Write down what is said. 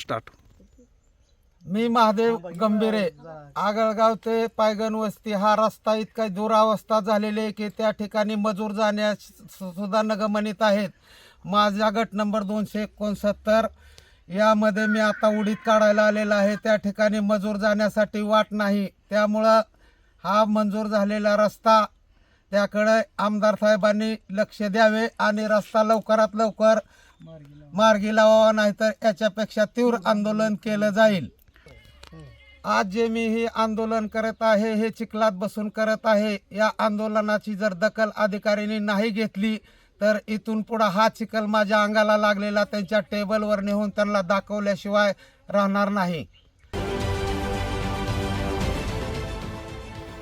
Start. मी महादेव गंभीरे आगळगाव ते पायगण वस्ती हा रस्ता इतका दुरावस्था झालेली आहे की त्या ठिकाणी मजूर जाण्यास सुद्धा नगमनित आहेत. माझा गट नंबर दोनशे एकोणसत्तर यामध्ये मी आता उडीत काढायला आलेला आहे. त्या ठिकाणी मजूर जाण्यासाठी वाट नाही. त्यामुळं हा मंजूर झालेला रस्ता त्याकडे आमदार साहेबांनी लक्ष द्यावे आणि रस्ता लवकरात लवकर मार्गी लावावा नाहीतर याच्यापेक्षा तीव्र आंदोलन केलं जाईल. आज जे मी हे आंदोलन करत आहे हे चिखलात बसून करत आहे या आंदोलनाची जर दखल अधिकाऱ्यांनी नाही घेतली तर इथून पुढं हा चिखल माझ्या अंगाला लागलेला त्यांच्या टेबलवर नेऊन त्यांना दाखवल्याशिवाय राहणार नाही.